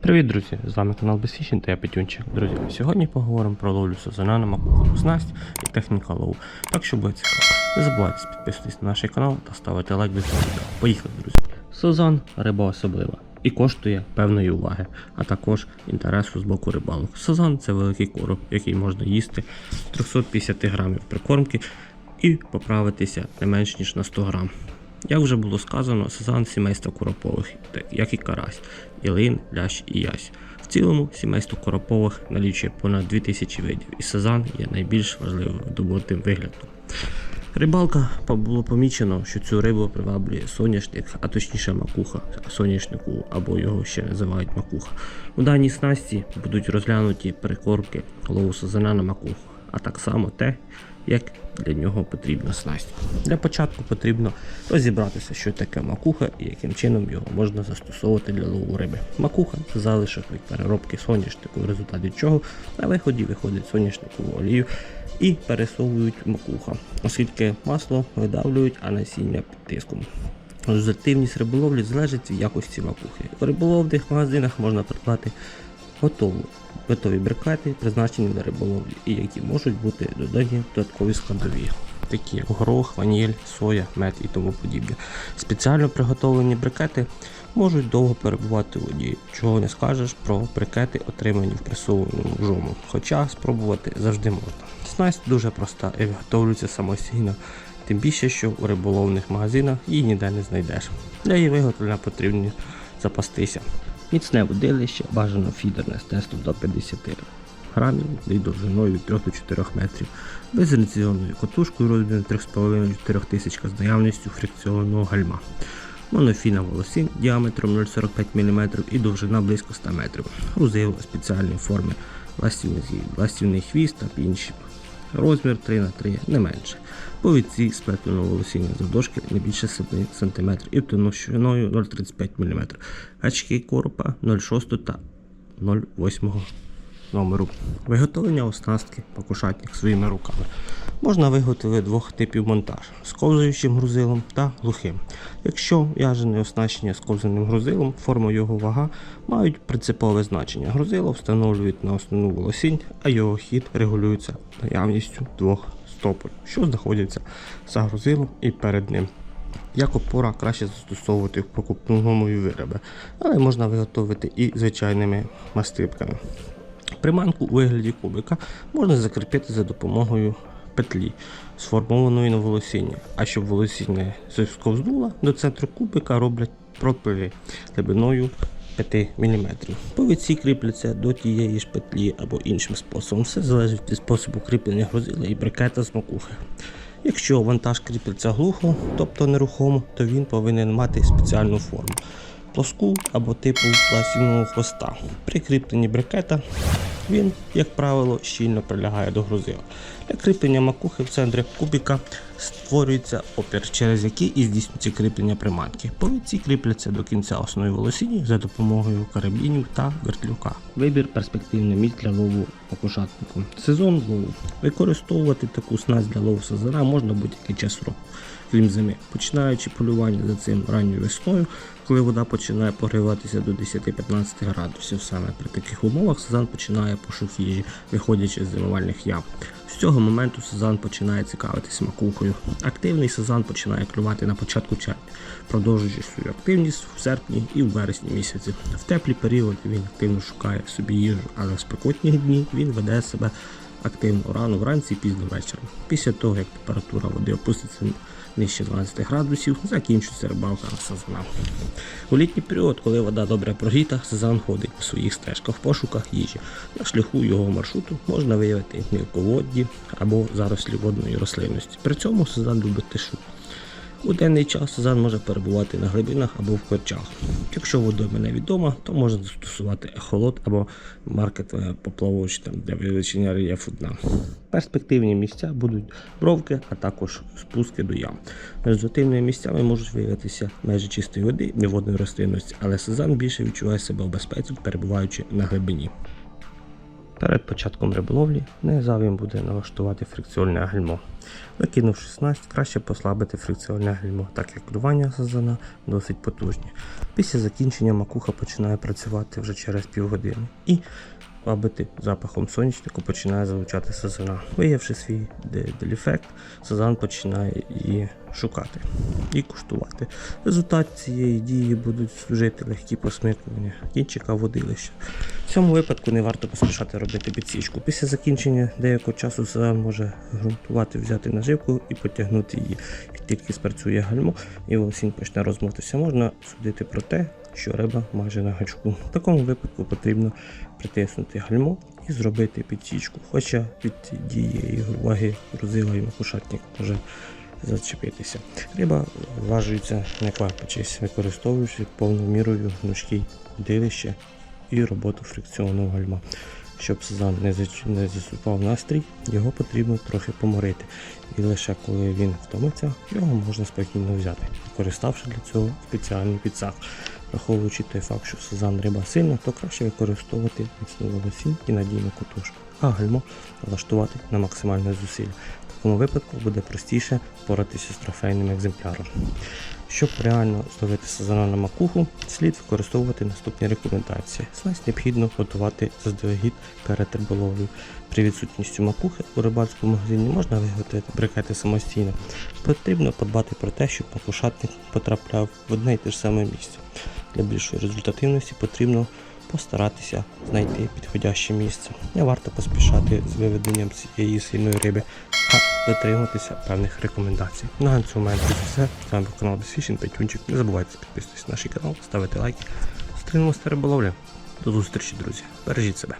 Привіт, друзі! З вами канал Безфішін та я Петюнчик. Друзі, сьогодні поговоримо про ловлю сазана на макуху снасть і техніка лову. Так що буде цікаво. Не забувайте підписуватись на наш канал та ставити лайк до цього відео. Поїхали, друзі! Сазан риба особлива і коштує певної уваги, а також інтересу з боку рибалок. Сазан це великий короб, який можна їсти з 350 грамів прикормки і поправитися не менш ніж на 100 грам. Як вже було сказано, сазан сімейства куропових, так як і карась, ілин, лящ і ясь. В цілому сімейство куропових налічує понад 2000 видів, і сазан є найбільш важливим добутим виглядом. Рибалка було помічено, що цю рибу приваблює соняшник, а точніше макуха соняшнику або його ще називають макуха. У даній снасті будуть розглянуті прикормки лову сазана на макуху, а так само те, як для нього потрібна снасть. Для початку потрібно розібратися, що таке макуха і яким чином його можна застосовувати для лову риби. Макуха це залишок від переробки соняшнику, в результаті чого на виході виходить соняшникову олію і пересовують макуха, оскільки масло видавлюють, а насіння під тиском. Результативність риболовлі залежить від якості макухи. У риболовних магазинах можна придбати готові брикети, призначені для риболовлі, і які можуть бути додані додаткові складові, такі як горох, ваніль, соя, мед і тому подібне. Спеціально приготовлені брикети можуть довго перебувати у воді, чого не скажеш про брикети, отримані в пресованому жому, хоча спробувати завжди можна. Снасть дуже проста і виготовлюється самостійно. Тим більше, що у риболовних магазинах її ніде не знайдеш. Для її виготовлення потрібно запастися. Міцне водилище, бажано фідерне з тестом до 50 грамів і довжиною 3 до 4 метрів, безреційною котушкою розміром 3,5-4 тисячка з наявністю фрикціонного гальма. Монофіна волосин діаметром 0,45 мм і довжина близько 100 метрів. Грузило спеціальної форми, ластівний хвіст та інші. Розмір 3 на 3 не менше. Повідці сплетеного волосіння завдовжки не більше 7 см і тонущиною 0,35 мм. Гачки коропа 0,6 та 0,8 номеру. Виготовлення оснастки покушатник своїми руками. Можна виготовити двох типів монтаж з ковзаючим грузилом та глухим. Якщо в'яжене оснащення з ковзаним грузилом, форма його вага мають принципове значення. Грузило встановлюють на основну волосінь, а його хід регулюється наявністю двох стопор, що знаходяться за грузилом і перед ним. Як опора краще застосовувати в покупному вироби, але можна виготовити і звичайними мастипками. Приманку у вигляді кубика можна закріпити за допомогою петлі, сформованої на волосінні. А щоб волосіння сковздуло, до центру кубика роблять пропиви глибиною 5 мм. Повідці кріпляться до тієї ж петлі або іншим способом. Все залежить від способу кріплення грузила і брикета з макухи. Якщо вантаж кріпиться глухо, тобто нерухомо, то він повинен мати спеціальну форму плоску або типу пластівного хвоста. При кріпленні брикета він, як правило, щільно прилягає до грузила. Для кріплення макухи в центрі кубіка створюється опір, через який і здійснюється кріплення приманки. Повідці кріпляться до кінця основної волосіні за допомогою карабінів та вертлюка. Вибір перспективне місць для лову покушатнику. Сезон лову. Використовувати таку снасть для лову сазана можна будь-який час року крім зими, починаючи полювання за цим ранньою весною, коли вода починає прогріватися до 10-15 градусів. Саме при таких умовах сезон починає пошук їжі, виходячи з зимувальних ям. З цього моменту сезон починає цікавитися макухою. Активний сезон починає клювати на початку червня, продовжуючи свою активність в серпні і в вересні місяці. В теплі періоди він активно шукає собі їжу, але в спекотні дні він веде себе активно рано вранці і пізно вечором. Після того, як температура води опуститься нижче 20 градусів, закінчується рибалка на сазана. У літній період, коли вода добре прогріта, сазан ходить по своїх стежках в пошуках їжі. На шляху його маршруту можна виявити мілководді або зарослі водної рослинності. При цьому сазан любить тишу. У денний час сазан може перебувати на глибинах або в корчах. Якщо водойма невідома, то можна застосувати ехолот або маркет е, поплавоч там, для визначення рельєфу дна. Перспективні місця будуть бровки, а також спуски до ям. Результативними місцями можуть виявитися межі чистої води і водної рослинності, але сазан більше відчуває себе в безпеці, перебуваючи на глибині. Перед початком риболовлі не зайвим буде налаштувати фрикціонне гальмо. Викинувши снасть, краще послабити фрикціонне гальмо, так як клювання сазана досить потужні. Після закінчення макуха починає працювати вже через півгодини і бабити запахом соняшнику починає залучати сазана. Виявивши свій де- деліфект, сазан починає її шукати і куштувати. В результаті цієї дії будуть служити легкі посмикування кінчика водилища. В цьому випадку не варто поспішати робити підсічку. Після закінчення деякого часу сазан може грунтувати, взяти наживку і потягнути її. Як тільки спрацює гальмо і волосінь почне розмотися, можна судити про те, що риба майже на гачку. В такому випадку потрібно притиснути гальмо і зробити підсічку. Хоча від дієї ваги грузила і макушатник може зачепитися. Риба важується не квапачись, використовуючи повною мірою гнучкий дилище і роботу фрикціонного гальма. Щоб сезан не, засупав настрій, його потрібно трохи поморити. І лише коли він втомиться, його можна спокійно взяти, використавши для цього спеціальний підсак. Враховуючи той факт, що сезан риба сильна, то краще використовувати міцну волосінь і надійну кутушку, а гальмо налаштувати на максимальне зусилля. Такому випадку буде простіше впоратися з трофейним екземпляром. Щоб реально зловити сазана на макуху, слід використовувати наступні рекомендації. Снасть необхідно готувати заздалегідь перед риболовлею. При відсутністю макухи у рибальському магазині можна виготовити брикети самостійно. Потрібно подбати про те, щоб макушатник потрапляв в одне і те ж саме місце. Для більшої результативності потрібно постаратися знайти підходяще місце. Не варто поспішати з виведенням цієї сильної риби, дотримуватися певних рекомендацій. На цьому мене все. З вами був канал Безфішін, Петюнчик. Не забувайте підписуватися на наш канал, ставити лайки. Стрінемося риболовлі. До зустрічі, друзі. Бережіть себе.